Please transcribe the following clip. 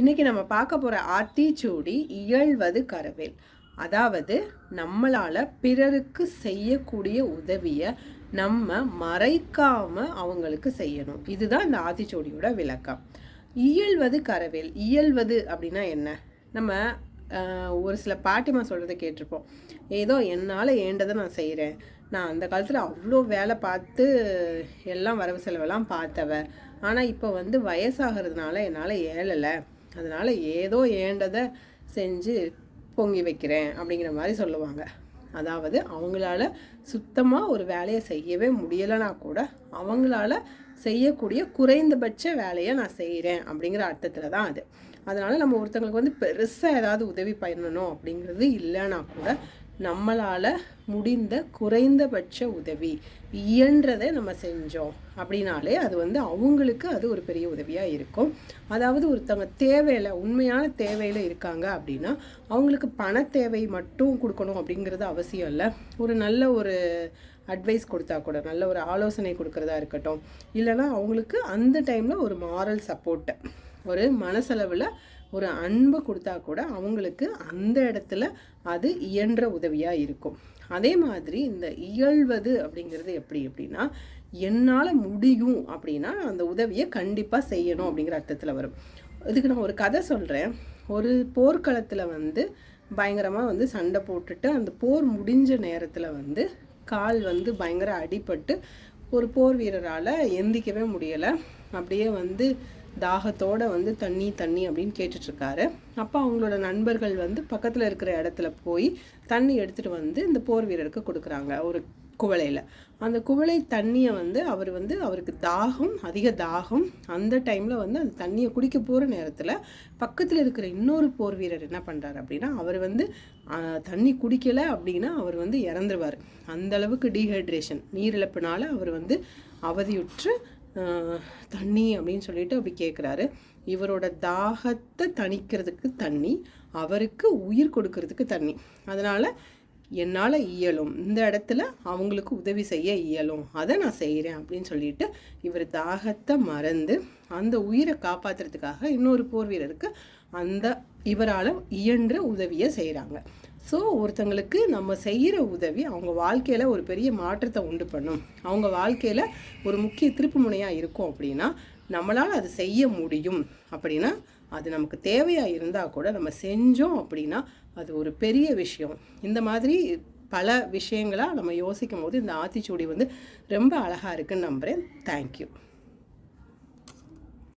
இன்றைக்கி நம்ம பார்க்க போகிற ஆத்திச்சூடி இயல்வது கரவேல். அதாவது நம்மளால் பிறருக்கு செய்யக்கூடிய உதவியை நம்ம மறைக்காம அவங்களுக்கு செய்யணும். இதுதான் இந்த ஆத்திச்சூடியோட விளக்கம். இயல்வது கரவேல். இயல்வது அப்படின்னா என்ன? நம்ம ஒரு சில பாட்டிமா சொல்கிறத கேட்டிருப்போம். ஏதோ என்னால் ஏண்டதை நான் செய்கிறேன் நான் அந்த காலத்தில் அவ்வளோ வேலை பார்த்து எல்லாம் வரவு செலவெல்லாம் பார்த்தவ. ஆனால் இப்போ வந்து வயசாகிறதுனால என்னால் ஏழலை. அதனால் ஏதோ ஏண்டதை செஞ்சு பொங்கி வைக்கிறேன் அப்படிங்கிற மாதிரி சொல்லுவாங்க. அதாவது அவங்களால சுத்தமாக ஒரு வேலையை செய்யவே முடியலைனா கூட அவங்களால செய்யக்கூடிய குறைந்தபட்ச வேலையை நான் செய்கிறேன் அப்படிங்கிற அர்த்தத்தில் தான் அது. அதனால் நம்ம ஒருத்தங்களுக்கு வந்து பெருசாக ஏதாவது உதவி பண்ணணும் அப்படிங்கிறது இல்லைன்னா கூட நம்மளால் முடிந்த குறைந்தபட்ச உதவி இயன்றதை நம்ம செஞ்சோம் அப்படின்னாலே அது வந்து அவங்களுக்கு அது ஒரு பெரிய உதவியாக இருக்கும். அதாவது ஒருத்தவங்க தேவையில் உண்மையான தேவையில் இருக்காங்க அப்படின்னா அவங்களுக்கு பண தேவை மட்டும் கொடுக்கணும் அப்படிங்கிறது அவசியம் இல்லை. ஒரு நல்ல ஒரு அட்வைஸ் கொடுத்தா கூட நல்ல ஒரு ஆலோசனை கொடுக்குறதா இருக்கட்டும். இல்லைனா அவங்களுக்கு அந்த டைமில் ஒரு மாரல் சப்போர்ட்டு ஒரு மனசளவில் ஒரு அன்பை கொடுத்தா கூட அவங்களுக்கு அந்த இடத்துல அது இயன்ற உதவியாக இருக்கும். அதே மாதிரி இந்த இயல்வது அப்படிங்கிறது எப்படி அப்படின்னா என்னால் முடியும் அப்படின்னா அந்த உதவியை கண்டிப்பாக செய்யணும் அப்படிங்கிற அர்த்தத்தில் வரும். இதுக்கு நான் ஒரு கதை சொல்கிறேன் ஒரு போர்க்களத்தில் வந்து பயங்கரமாக வந்து சண்டை போட்டுட்டு அந்த போர் முடிஞ்ச நேரத்தில் வந்து கால் வந்து பயங்கர அடிபட்டு ஒரு போர் வீரரால் எந்திக்கவே முடியலை. அப்படியே வந்து தாகத்தோட வந்து தண்ணி தண்ணி அப்படின்னு கேட்டுட்ருக்காரு. அப்போ அவங்களோட நண்பர்கள் வந்து பக்கத்தில் இருக்கிற இடத்துல போய் தண்ணி எடுத்துகிட்டு வந்து இந்த போர் வீரருக்கு கொடுக்குறாங்க ஒரு குவளையில். அந்த குவளை தண்ணியை வந்து அவர் வந்து அவருக்கு தாகம் அதிக தாகம் அந்த டைமில் வந்து அந்த தண்ணியை குடிக்க போகிற நேரத்தில் பக்கத்தில் இருக்கிற இன்னொரு போர் வீரர் என்ன பண்ணுறாரு அப்படின்னா அவர் வந்து தண்ணி குடிக்கலை அப்படின்னா அவர் வந்து இறந்துருவார். அந்த அளவுக்கு டீஹைட்ரேஷன் நீரிழப்புனால அவர் வந்து அவதியுற்று தண்ணி அப்படின்னு சொல்லிட்டு அப்படி கேட்குறாரு இவரோட தாகத்தை தணிக்கிறதுக்கு தண்ணி அவருக்கு உயிர் கொடுக்கறதுக்கு தண்ணி. அதனால் என்னால் இயலும். இந்த இடத்துல அவங்களுக்கு உதவி செய்ய இயலும். அதை நான் செய்கிறேன் அப்படின்னு சொல்லிட்டு இவர் தாகத்தை மறந்து அந்த உயிரை காப்பாற்றுறதுக்காக இன்னொரு போர் வீரருக்கு அந்த இவரால் இயன்ற உதவியை செய்கிறாங்க ஸோ ஒருத்தங்களுக்கு நம்ம செய்கிற உதவி அவங்க வாழ்க்கையில் ஒரு பெரிய மாற்றத்தை உண்டு பண்ணும். அவங்க வாழ்க்கையில் ஒரு முக்கிய திருப்பு முனையாக இருக்கும் அப்படின்னா நம்மளால் அது செய்ய முடியும் அப்படின்னா அது நமக்கு தேவையாக இருந்தால் கூட நம்ம செஞ்சோம் அப்படின்னா அது ஒரு பெரிய விஷயம். இந்த மாதிரி பல விஷயங்களாக நம்ம யோசிக்கும் போது இந்த ஆத்திச்சூடி வந்து ரொம்ப அழகாக இருக்குன்னு நம்புகிறேன் தேங்க்யூ